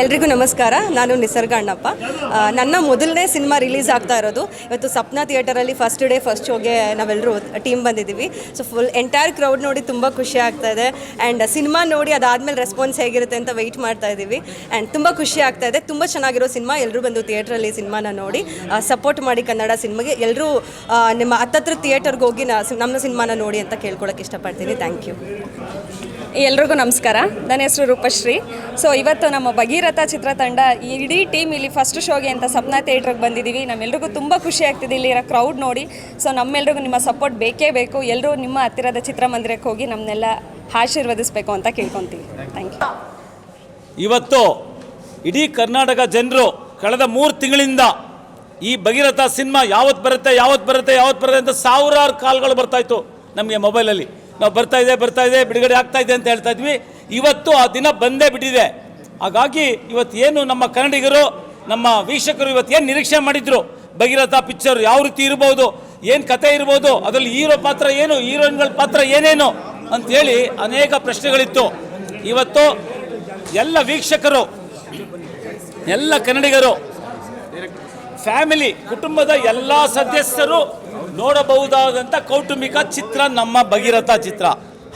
ಎಲ್ರಿಗೂ ನಮಸ್ಕಾರ. ನಾನು ನಿಸರ್ಗ ಅಣ್ಣಪ್ಪ. ನನ್ನ ಮೊದಲನೇ ಸಿನಿಮಾ ರಿಲೀಸ್ ಆಗ್ತಾ ಇರೋದು ಇವತ್ತು ಸಪ್ನಾ ಥಿಯೇಟರಲ್ಲಿ ಫಸ್ಟ್ ಡೇ ಫಸ್ಟ್ ಶೋಗೆ ನಾವೆಲ್ಲರೂ ಟೀಮ್ ಬಂದಿದ್ದೀವಿ. ಸೊ ಫುಲ್ ಎಂಟೈರ್ ಕ್ರೌಡ್ ನೋಡಿ ತುಂಬ ಖುಷಿ ಆಗ್ತಾ ಇದೆ. ಆ್ಯಂಡ್ ಸಿನಿಮಾ ನೋಡಿ ಅದಾದಮೇಲೆ ರೆಸ್ಪಾನ್ಸ್ ಹೇಗಿರುತ್ತೆ ಅಂತ ವೆಯ್ಟ್ ಮಾಡ್ತಾ ಇದ್ದೀವಿ. ಆ್ಯಂಡ್ ತುಂಬ ಖುಷಿ ಆಗ್ತಾ ಇದೆ. ತುಂಬ ಚೆನ್ನಾಗಿರೋ ಸಿನಿಮಾ. ಎಲ್ಲರೂ ಬಂದು ಥಿಯೇಟ್ರಲ್ಲಿ ಸಿನಿಮಾನ ನೋಡಿ ಸಪೋರ್ಟ್ ಮಾಡಿ ಕನ್ನಡ ಸಿನಿಮಾಗೆ. ಎಲ್ಲರೂ ನಿಮ್ಮ ಹತ್ತತ್ರ ಥಿಯೇಟರ್ಗೆ ಹೋಗಿ ನಾ ನಮ್ಮ ಸಿನಿಮಾನ ನೋಡಿ ಅಂತ ಕೇಳ್ಕೊಳಕ್ಕೆ ಇಷ್ಟಪಡ್ತೀನಿ. ಥ್ಯಾಂಕ್ ಯು ಎಲ್ರಿಗೂ ನಮಸ್ಕಾರ. ನನ್ನ ಹೆಸರು ರೂಪಶ್ರೀ. ಸೊ ಇವತ್ತು ನಮ್ಮ ಭಗೀರಥ ಚಿತ್ರತಂಡ ಈ ಇಡೀ ಟೀಮ್ ಇಲ್ಲಿ ಫಸ್ಟ್ ಶೋಗೆ ಅಂತ ಸಪ್ನಾ ಥಿಯೇಟ್ರಿಗೆ ಬಂದಿದ್ದೀವಿ. ನಮ್ಮೆಲ್ರಿಗೂ ತುಂಬ ಖುಷಿ ಆಗ್ತಿದೆ ಇಲ್ಲಿರೋ ಕ್ರೌಡ್ ನೋಡಿ. ಸೊ ನಮ್ಮೆಲ್ರಿಗೂ ನಿಮ್ಮ ಸಪೋರ್ಟ್ ಬೇಕೇ ಬೇಕು. ಎಲ್ಲರೂ ನಿಮ್ಮ ಹತ್ತಿರದ ಚಿತ್ರಮಂದಿರಕ್ಕೆ ಹೋಗಿ ನಮ್ಮನ್ನೆಲ್ಲ ಆಶೀರ್ವದಿಸಬೇಕು ಅಂತ ಕೇಳ್ಕೊತೀವಿ. ಥ್ಯಾಂಕ್ ಯು ಇವತ್ತು ಇಡೀ ಕರ್ನಾಟಕ ಜನರು ಕಳೆದ ಮೂರು ತಿಂಗಳಿಂದ ಈ ಭಗೀರಥ ಸಿನಿಮಾ ಯಾವತ್ತು ಬರುತ್ತೆ ಯಾವತ್ತು ಬರುತ್ತೆ ಯಾವತ್ತು ಬರುತ್ತೆ ಅಂತ ಸಾವಿರಾರು ಕಾಲ್ಗಳು ಬರ್ತಾಯಿತ್ತು ನಮಗೆ ಮೊಬೈಲಲ್ಲಿ ನಾವು ಬರ್ತಾ ಇದೆ ಬರ್ತಾ ಇದೆ, ಬಿಡುಗಡೆ ಆಗ್ತಾ ಇದೆ ಅಂತ ಹೇಳ್ತಾ ಇದ್ವಿ. ಇವತ್ತು ಆ ದಿನ ಬಂದೇ ಬಿಟ್ಟಿದೆ. ಹಾಗಾಗಿ ಇವತ್ತು ಏನು ನಮ್ಮ ಕನ್ನಡಿಗರು, ನಮ್ಮ ವೀಕ್ಷಕರು ಇವತ್ತು ಏನು ನಿರೀಕ್ಷೆ ಮಾಡಿದ್ರು? ಭಗೀರಥ ಪಿಕ್ಚರ್ ಯಾವ ರೀತಿ ಇರ್ಬೋದು, ಏನು ಕತೆ ಇರ್ಬೋದು, ಅದರಲ್ಲಿ ಹೀರೋ ಪಾತ್ರ ಏನು, ಹೀರೋಯಿನ್ಗಳ ಪಾತ್ರ ಏನೇನು ಅಂತೇಳಿ ಅನೇಕ ಪ್ರಶ್ನೆಗಳಿತ್ತು. ಇವತ್ತು ಎಲ್ಲ ವೀಕ್ಷಕರು, ಎಲ್ಲ ಕನ್ನಡಿಗರು, ಫ್ಯಾಮಿಲಿ, ಕುಟುಂಬದ ಎಲ್ಲ ಸದಸ್ಯರು ನೋಡಬಹುದಾದಂಥ ಕೌಟುಂಬಿಕ ಚಿತ್ರ ನಮ್ಮ ಭಗೀರಥ ಚಿತ್ರ.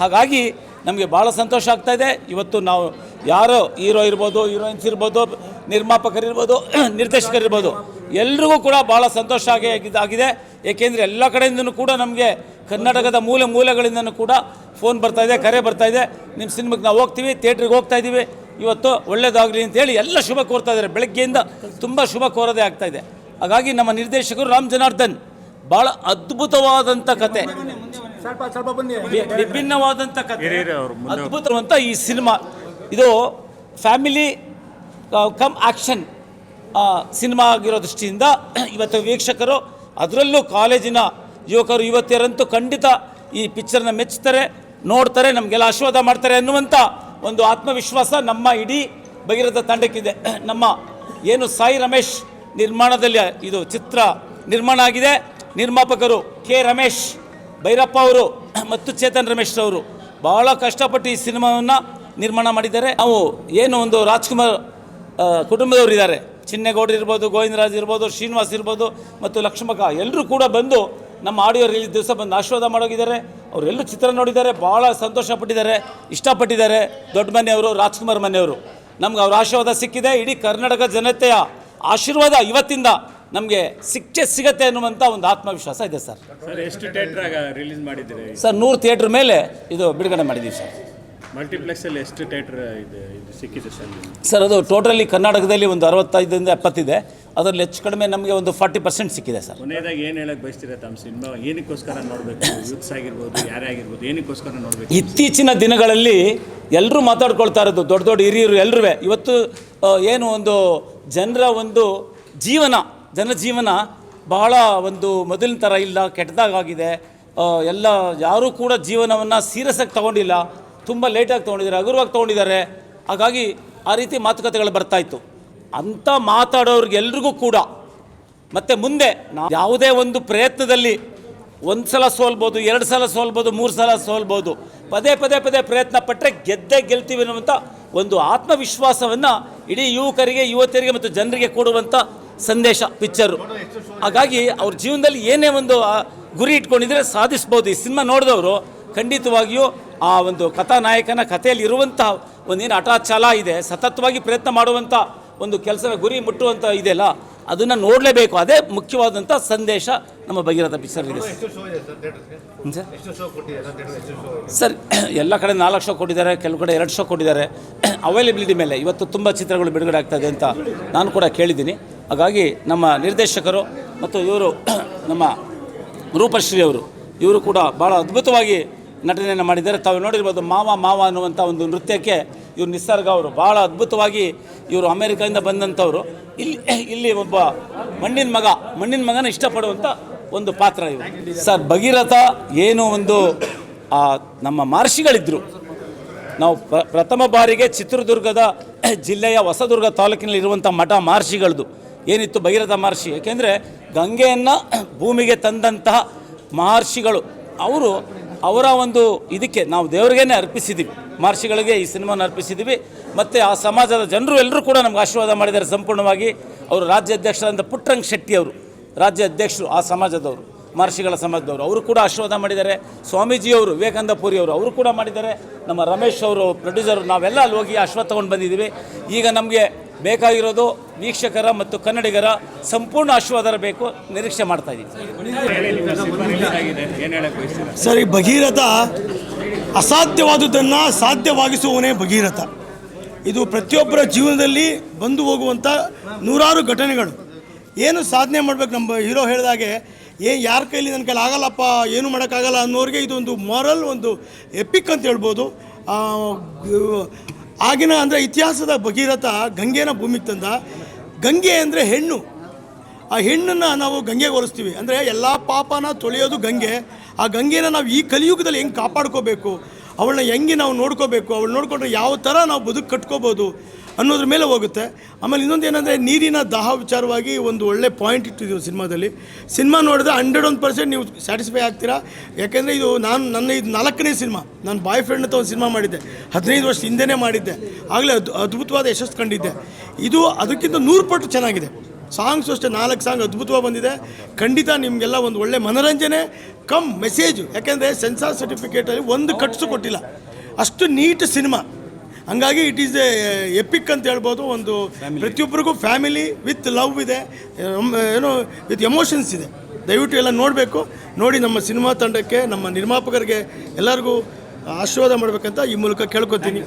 ಹಾಗಾಗಿ ನಮಗೆ ಭಾಳ ಸಂತೋಷ ಆಗ್ತಾ ಇದೆ. ಇವತ್ತು ನಾವು ಯಾರೋ ಹೀರೋ ಇರ್ಬೋದು ಹೀರೋಯಿನ್ಸ್ ಇರ್ಬೋದು ನಿರ್ಮಾಪಕರಿರ್ಬೋದು ನಿರ್ದೇಶಕರಿರ್ಬೋದು ಎಲ್ರಿಗೂ ಕೂಡ ಭಾಳ ಸಂತೋಷ ಆಗಿ ಆಗಿದೆ ಏಕೆಂದರೆ ಎಲ್ಲ ಕಡೆಯಿಂದನೂ ಕೂಡ ನಮಗೆ ಕರ್ನಾಟಕದ ಮೂಲೆ ಮೂಲೆಗಳಿಂದನೂ ಕೂಡ ಫೋನ್ ಬರ್ತಾ ಇದೆ ಕರೆ ಬರ್ತಾ ಇದೆ. ನಿಮ್ಮ ಸಿನಿಮಾಗೆ ನಾವು ಹೋಗ್ತೀವಿ ಥಿಯೇಟ್ರಿಗೆ ಹೋಗ್ತಾ ಇದ್ದೀವಿ ಇವತ್ತು ಒಳ್ಳೇದಾಗಲಿ ಅಂತೇಳಿ ಎಲ್ಲ ಶುಭ ಕೋರ್ತಾ ಇದ್ದಾರೆ. ಬೆಳಗ್ಗೆಯಿಂದ ತುಂಬ ಶುಭ ಕೋರೋದೇ ಆಗ್ತಾ ಇದೆ. ಹಾಗಾಗಿ ನಮ್ಮ ನಿರ್ದೇಶಕರು ರಾಮ್ ಜನಾರ್ದನ್ ಭಾಳ ಅದ್ಭುತವಾದಂಥ ಕತೆ. ವಿಭಿನ್ನವಾದಂಥ ಕತೆ. ಅದ್ಭುತವಂತ ಈ ಸಿನಿಮಾ ಇದು ಫ್ಯಾಮಿಲಿ ಕಮ್ ಆ್ಯಕ್ಷನ್ ಸಿನಿಮಾ ಆಗಿರೋ ದೃಷ್ಟಿಯಿಂದ ಇವತ್ತು ವೀಕ್ಷಕರು ಅದರಲ್ಲೂ ಕಾಲೇಜಿನ ಯುವಕರು ಯುವತಿಯರಂತೂ ಖಂಡಿತ ಈ ಪಿಕ್ಚರ್ನ ಮೆಚ್ಚುತ್ತಾರೆ ನೋಡ್ತಾರೆ, ನಮಗೆಲ್ಲ ಆಶೀರ್ವಾದ ಮಾಡ್ತಾರೆ ಅನ್ನುವಂಥ ಒಂದು ಆತ್ಮವಿಶ್ವಾಸ ನಮ್ಮ ಇಡೀ ಭಗೀರಥ ತಂಡಕ್ಕಿದೆ. ನಮ್ಮ ಏನು ಸಾಯಿ ರಮೇಶ್ ನಿರ್ಮಾಣದಲ್ಲಿ ಇದು ಚಿತ್ರ ನಿರ್ಮಾಣ ಆಗಿದೆ. ನಿರ್ಮಾಪಕರು ಕೆ ರಮೇಶ್, ಭೈರಪ್ಪ ಅವರು ಮತ್ತು ಚೇತನ್ ರಮೇಶ್ ಅವರು ಭಾಳ ಕಷ್ಟಪಟ್ಟು ಈ ಸಿನಿಮಾವನ್ನು ನಿರ್ಮಾಣ ಮಾಡಿದ್ದಾರೆ. ನಾವು ಏನು ಒಂದು ರಾಜ್ಕುಮಾರ್ ಆ, ಕುಟುಂಬದವರು ಇದ್ದಾರೆ. ಚಿನ್ನೇಗೌಡ ಇರ್ಬೋದು ಗೋವಿಂದರಾಜ್ ಇರ್ಬೋದು ಶ್ರೀನಿವಾಸ್ ಇರ್ಬೋದು ಮತ್ತು ಲಕ್ಷ್ಮಕ ಎಲ್ಲರೂ ಕೂಡ ಬಂದು ನಮ್ಮ ಆಡಿಯೋ ರಿಲೀಸ್ ದಿವಸ ಬಂದು ಆಶೀರ್ವಾದ ಮಾಡೋಗಿದ್ದಾರೆ. ಅವರೆಲ್ಲರೂ ಚಿತ್ರ ನೋಡಿದ್ದಾರೆ ಭಾಳ ಸಂತೋಷಪಟ್ಟಿದ್ದಾರೆ ಇಷ್ಟಪಟ್ಟಿದ್ದಾರೆ ದೊಡ್ಡ ಮನೆಯವರು ರಾಜ್ಕುಮಾರ್ ಮನೆಯವರು. ನಮ್ಗೆ ಅವ್ರ ಆಶೀರ್ವಾದ ಸಿಕ್ಕಿದೆ ಇಡೀ ಕರ್ನಾಟಕ ಜನತೆಯ ಆಶೀರ್ವಾದ ಇವತ್ತಿಂದ ನಮಗೆ ಸಿಕ್ಕೇ ಸಿಗತ್ತೆ ಅನ್ನುವಂಥ ಒಂದು ಆತ್ಮವಿಶ್ವಾಸ ಇದೆ ಸರ್. ಸರ್ ಎಷ್ಟು ರಿಲೀಸ್ ಮಾಡಿದ್ದೀರಿ? ಸರ್ ನೂರು ಥಿಯೇಟ್ರ್ ಮೇಲೆ ಇದು ಬಿಡುಗಡೆ ಮಾಡಿದ್ದೀವಿ ಸರ್. ಮಲ್ಟಿಪ್ಲೆಕ್ಸಲ್ಲಿ ಎಷ್ಟು ಥಿಯೇಟರ್ ಇದೆ ಇದು ಸಿಕ್ಕಿದೆ ಸರ್ ಸರ್ ಅದು ಟೋಟಲಿ ಕರ್ನಾಟಕದಲ್ಲಿ ಒಂದು ಅರವತ್ತೈದರಿಂದ ಎಪ್ಪತ್ತಿದೆ. ಅದರಲ್ಲಿ ಹೆಚ್ಚು ಕಡಿಮೆ ನಮಗೆ ಒಂದು ಫಾರ್ಟಿ ಪರ್ಸೆಂಟ್ ಸಿಕ್ಕಿದೆ ಸರ್. ಕೊನೆಯದಾಗಿ ಏನು ಹೇಳಕ್ಕೆ ಬಯಸ್ತೀರಾ ತಮ್ಮ ಸಿನಿಮಾ? ಏನಕ್ಕೋಸ್ಕರ ನೋಡಬೇಕು? ಯೂತ್ಸ್ ಆಗಿರ್ಬೋದು ಯಾರೇ ಆಗಿರ್ಬೋದು ಏನಕ್ಕೋಸ್ಕರ ನೋಡಬೇಕು? ಇತ್ತೀಚಿನ ದಿನಗಳಲ್ಲಿ ಎಲ್ಲರೂ ಮಾತಾಡ್ಕೊಳ್ತಾ ಇರೋದು ದೊಡ್ಡ ದೊಡ್ಡ ಹಿರಿಯರು ಎಲ್ಲರೂ ಇವತ್ತು ಏನು ಒಂದು ಜನರ ಒಂದು ಜೀವನ ಜನಜೀವನ ಬಹಳ ಒಂದು ಮೊದಲಿನ ಥರ ಇಲ್ಲ ಕೆಟ್ಟದಾಗಿದೆ ಎಲ್ಲ ಯಾರೂ ಕೂಡ ಜೀವನವನ್ನು ಸೀರಿಯಸ್ಸಾಗಿ ತಗೊಂಡಿಲ್ಲ. ತುಂಬ ಲೇಟಾಗಿ ತೊಗೊಂಡಿದ್ದಾರೆ, ಹಗುರವಾಗಿ ತೊಗೊಂಡಿದ್ದಾರೆ. ಹಾಗಾಗಿ ಆ ರೀತಿ ಮಾತುಕತೆಗಳು ಬರ್ತಾಯಿತ್ತು ಅಂಥ ಮಾತಾಡೋರಿಗೆಲ್ರಿಗೂ ಕೂಡ. ಮತ್ತು ಮುಂದೆ ನಾವು ಯಾವುದೇ ಒಂದು ಪ್ರಯತ್ನದಲ್ಲಿ ಒಂದು ಸಲ ಸೋಲ್ಬೋದು, ಎರಡು ಸಲ ಸೋಲ್ಬೋದು, ಮೂರು ಸಲ ಸೋಲ್ಬೋದು, ಪದೇ ಪದೇ ಪದೇ ಪ್ರಯತ್ನ ಪಟ್ಟರೆ ಗೆದ್ದೇ ಗೆಲ್ತೀವಿ ಅನ್ನುವಂಥ ಒಂದು ಆತ್ಮವಿಶ್ವಾಸವನ್ನು ಇಡೀ ಯುವಕರಿಗೆ, ಯುವತಿಯರಿಗೆ ಮತ್ತು ಜನರಿಗೆ ಕೊಡುವಂಥ ಸಂದೇಶ, ಪಿಕ್ಚರು. ಹಾಗಾಗಿ ಅವ್ರ ಜೀವನದಲ್ಲಿ ಏನೇ ಒಂದು ಗುರಿ ಇಟ್ಕೊಂಡಿದ್ರೆ ಸಾಧಿಸ್ಬೋದು. ಈ ಸಿನಿಮಾ ನೋಡಿದವರು ಖಂಡಿತವಾಗಿಯೂ ಆ ಒಂದು ಕಥಾನಾಯಕನ ಕಥೆಯಲ್ಲಿ ಇರುವಂತಹ ಒಂದೇನು ಛಲ ಇದೆ, ಸತತವಾಗಿ ಪ್ರಯತ್ನ ಮಾಡುವಂಥ ಒಂದು ಕೆಲಸದ ಗುರಿ ಮುಟ್ಟುವಂಥ ಇದೆಯಲ್ಲ, ಅದನ್ನು ನೋಡಲೇಬೇಕು. ಅದೇ ಮುಖ್ಯವಾದಂಥ ಸಂದೇಶ ನಮ್ಮ ಭಗೀರಥ ಪಿಕ್ಚರ್ ಇದೆ ಸರ್. ಎಲ್ಲ ಕಡೆ ನಾಲ್ಕು ಶೋ ಕೊಟ್ಟಿದ್ದಾರೆ, ಕೆಲವು ಕಡೆ ಎರಡು ಶೋ ಕೊಟ್ಟಿದ್ದಾರೆ. ಅವೈಲೇಬಿಲಿಟಿ ಮೇಲೆ ಇವತ್ತು ತುಂಬ ಚಿತ್ರಗಳು ಬಿಡುಗಡೆ ಆಗ್ತದೆ ಅಂತ ನಾನು ಕೂಡ ಕೇಳಿದ್ದೀನಿ. ಹಾಗಾಗಿ ನಮ್ಮ ನಿರ್ದೇಶಕರು ಮತ್ತು ಇವರು, ನಮ್ಮ ರೂಪಶ್ರೀ ಅವರು, ಇವರು ಕೂಡ ಭಾಳ ಅದ್ಭುತವಾಗಿ ನಟನೆಯನ್ನು ಮಾಡಿದ್ದಾರೆ. ತಾವು ನೋಡಿರ್ಬೋದು ಮಾವ ಮಾವ ಅನ್ನುವಂಥ ಒಂದು ನೃತ್ಯಕ್ಕೆ ಇವರು ನಿಸರ್ಗ ಅವರು. ಭಾಳ ಅದ್ಭುತವಾಗಿ ಇವರು ಅಮೇರಿಕಾದಿಂದ ಬಂದಂಥವರು. ಇಲ್ಲಿ ಇಲ್ಲಿ ಒಬ್ಬ ಮಣ್ಣಿನ ಮಗ ಮಣ್ಣಿನ ಮಗನ ಇಷ್ಟಪಡುವಂಥ ಒಂದು ಪಾತ್ರ ಇವರು. ಸರ್ ಭಗೀರಥ ಏನು ಒಂದು ಆ, ನಮ್ಮ ಮಹರ್ಷಿಗಳಿದ್ದರು ನಾವು ಪ್ರಥಮ ಬಾರಿಗೆ ಚಿತ್ರದುರ್ಗದ ಜಿಲ್ಲೆಯ ಹೊಸದುರ್ಗ ತಾಲೂಕಿನಲ್ಲಿ ಇರುವಂಥ ಮಠ ಮಹರ್ಷಿಗಳದು. ಏನಿತ್ತು ಭಗೀರಥ ಮಹರ್ಷಿ? ಯಾಕೆಂದರೆ ಗಂಗೆಯನ್ನು ಭೂಮಿಗೆ ತಂದಂತಹ ಮಹರ್ಷಿಗಳು. ಅವರು ಅವರ ಒಂದು ಇದಕ್ಕೆ ನಾವು ದೇವರಿಗೇನೆ ಅರ್ಪಿಸಿದ್ದೀವಿ ಮಹರ್ಷಿಗಳಿಗೆ ಈ ಸಿನಿಮಾನ ಅರ್ಪಿಸಿದ್ದೀವಿ ಮತ್ತು ಆ ಸಮಾಜದ ಜನರು ಎಲ್ಲರೂ ಕೂಡ ನಮ್ಗೆ ಆಶೀರ್ವಾದ ಮಾಡಿದ್ದಾರೆ ಸಂಪೂರ್ಣವಾಗಿ. ಅವರು ರಾಜ್ಯ ಅಧ್ಯಕ್ಷರಾದಂಥ ಪುಟ್ಟರಂಗ್ ಶೆಟ್ಟಿ ಅವರು, ರಾಜ್ಯ ಅಧ್ಯಕ್ಷರು ಆ ಸಮಾಜದವರು, ಮಹರ್ಷಿಗಳ ಸಮಾಜದವರು, ಅವರು ಕೂಡ ಆಶೀರ್ವಾದ ಮಾಡಿದ್ದಾರೆ. ಸ್ವಾಮೀಜಿಯವರು ವಿವೇಕಾನಂದ ಪುರಿ ಅವರು ಅವರು ಕೂಡ ಮಾಡಿದ್ದಾರೆ. ನಮ್ಮ ರಮೇಶ್ ಅವರು ಪ್ರೊಡ್ಯೂಸರ್ ನಾವೆಲ್ಲ ಅಲ್ಲಿ ಹೋಗಿ ಆಶೀರ್ವಾದ ತೊಗೊಂಡು ಬಂದಿದ್ದೀವಿ. ಈಗ ನಮಗೆ ಬೇಕಾಗಿರೋದು ವೀಕ್ಷಕರ ಮತ್ತು ಕನ್ನಡಿಗರ ಸಂಪೂರ್ಣ ಆಶೀರ್ವಾದ ಬೇಕು ನಿರೀಕ್ಷೆ ಮಾಡ್ತಾ ಇದ್ದೀನಿ. ಸರಿ ಭಗೀರಥ ಅಸಾಧ್ಯವಾದುದನ್ನು ಸಾಧ್ಯವಾಗಿಸುವವನೇ ಭಗೀರಥ. ಇದು ಪ್ರತಿಯೊಬ್ಬರ ಜೀವನದಲ್ಲಿ ಬಂದು ಹೋಗುವಂಥ ನೂರಾರು ಘಟನೆಗಳು. ಏನು ಸಾಧನೆ ಮಾಡಬೇಕು ನಮ್ಮ ಹೀರೋ ಹೇಳಿದಾಗೆ ಏ, ಯಾರ ಕೈಲಿ ನನ್ನ ಕೈಲಿ ಆಗಲ್ಲಪ್ಪ, ಏನು ಮಾಡೋಕ್ಕಾಗಲ್ಲ ಅನ್ನೋರಿಗೆ ಇದೊಂದು ಮಾರಲ್ ಒಂದು ಎಪಿಕ್ ಅಂತ ಹೇಳ್ಬೋದು. ಆಗಿನ ಅಂದರೆ ಇತಿಹಾಸದ ಭಗೀರಥ ಗಂಗೆನ ಭೂಮಿಗೆ ತಂದ. ಗಂಗೆ ಅಂದರೆ ಹೆಣ್ಣು. ಆ ಹೆಣ್ಣನ್ನು ನಾವು ಗಂಗೆಗೆ ಹೋಲಿಸ್ತೀವಿ. ಅಂದರೆ ಎಲ್ಲ ಪಾಪನ ತೊಳೆಯೋದು ಗಂಗೆ. ಆ ಗಂಗೆನ ನಾವು ಈ ಕಲಿಯುಗದಲ್ಲಿ ಹೆಂಗೆ ಕಾಪಾಡ್ಕೋಬೇಕು? ಅವಳನ್ನ ಹೆಂಗೆ ನಾವು ನೋಡ್ಕೋಬೇಕು? ಅವಳು ನೋಡಿಕೊಂಡ್ರೆ ಯಾವ ಥರ ನಾವು ಬದುಕು ಕಟ್ಕೋಬೋದು? ಅನ್ನೋದ್ರ ಮೇಲೆ ಹೋಗುತ್ತೆ. ಆಮೇಲೆ ಇನ್ನೊಂದು ಏನಂದರೆ ನೀರಿನ ದಾಹ ವಿಚಾರವಾಗಿ ಒಂದು ಒಳ್ಳೆ ಪಾಯಿಂಟ್ ಇಟ್ಟಿದ್ದೀವಿ ಸಿನಿಮಾದಲ್ಲಿ. ಸಿನಿಮಾ ನೋಡಿದ್ರೆ ಹಂಡ್ರೆಡ್ ಒಂದು ಪರ್ಸೆಂಟ್ ನೀವು ಸ್ಯಾಟಿಸ್ಫೈ ಆಗ್ತೀರಾ? ಯಾಕೆಂದರೆ ಇದು ನಾನು, ನನ್ನ ಇದು ನಾಲ್ಕನೇ ಸಿನಿಮಾ. ನಾನು ಬಾಯ್ ಫ್ರೆಂಡ್ ಅಂತ ಒಂದು ಸಿನಿಮಾ ಮಾಡಿದ್ದೆ. ಹದಿನೈದು ವರ್ಷ ಹಿಂದೆನೇ ಮಾಡಿದ್ದೆ. ಆಗಲೇ ಅದು, ಅದ್ಭುತವಾದ ಯಶಸ್ಸು ಕಂಡಿದ್ದೆ. ಇದು ಅದಕ್ಕಿಂತ ನೂರು ಪಟ್ಟು ಚೆನ್ನಾಗಿದೆ. ಸಾಂಗ್ಸು ಅಷ್ಟೇ, ನಾಲ್ಕು ಸಾಂಗ್ ಅದ್ಭುತವಾಗಿ ಬಂದಿದೆ. ಖಂಡಿತ ನಿಮಗೆಲ್ಲ ಒಂದು ಒಳ್ಳೆ ಮನೋರಂಜನೆ ಕಮ್ ಮೆಸೇಜು ಯಾಕೆಂದರೆ ಸೆನ್ಸಾರ್ ಸರ್ಟಿಫಿಕೇಟಲ್ಲಿ ಒಂದು ಕಟ್ಸು ಕೊಟ್ಟಿಲ್ಲ. ಅಷ್ಟು ನೀಟ್ ಸಿನಿಮಾ. ಹಂಗಾಗಿ ಇಟ್ ಈಸ್ ಎ ಎಪಿಕ್ ಅಂತ ಹೇಳ್ಬೋದು. ಒಂದು ಪ್ರತಿಯೊಬ್ಬರಿಗೂ ಫ್ಯಾಮಿಲಿ ವಿತ್ ಲವ್ ಇದೆ. ಏನು ವಿತ್ ಎಮೋಷನ್ಸ್ ಇದೆ. ದಯವಿಟ್ಟು ಎಲ್ಲ ನೋಡಬೇಕು. ನೋಡಿ ನಮ್ಮ ಸಿನಿಮಾ ತಂಡಕ್ಕೆ ನಮ್ಮ ನಿರ್ಮಾಪಕರಿಗೆ ಎಲ್ಲರಿಗೂ ಆಶೀರ್ವಾದ ಮಾಡಬೇಕಂತ ಈ ಮೂಲಕ ಕೇಳ್ಕೊತೀನಿ.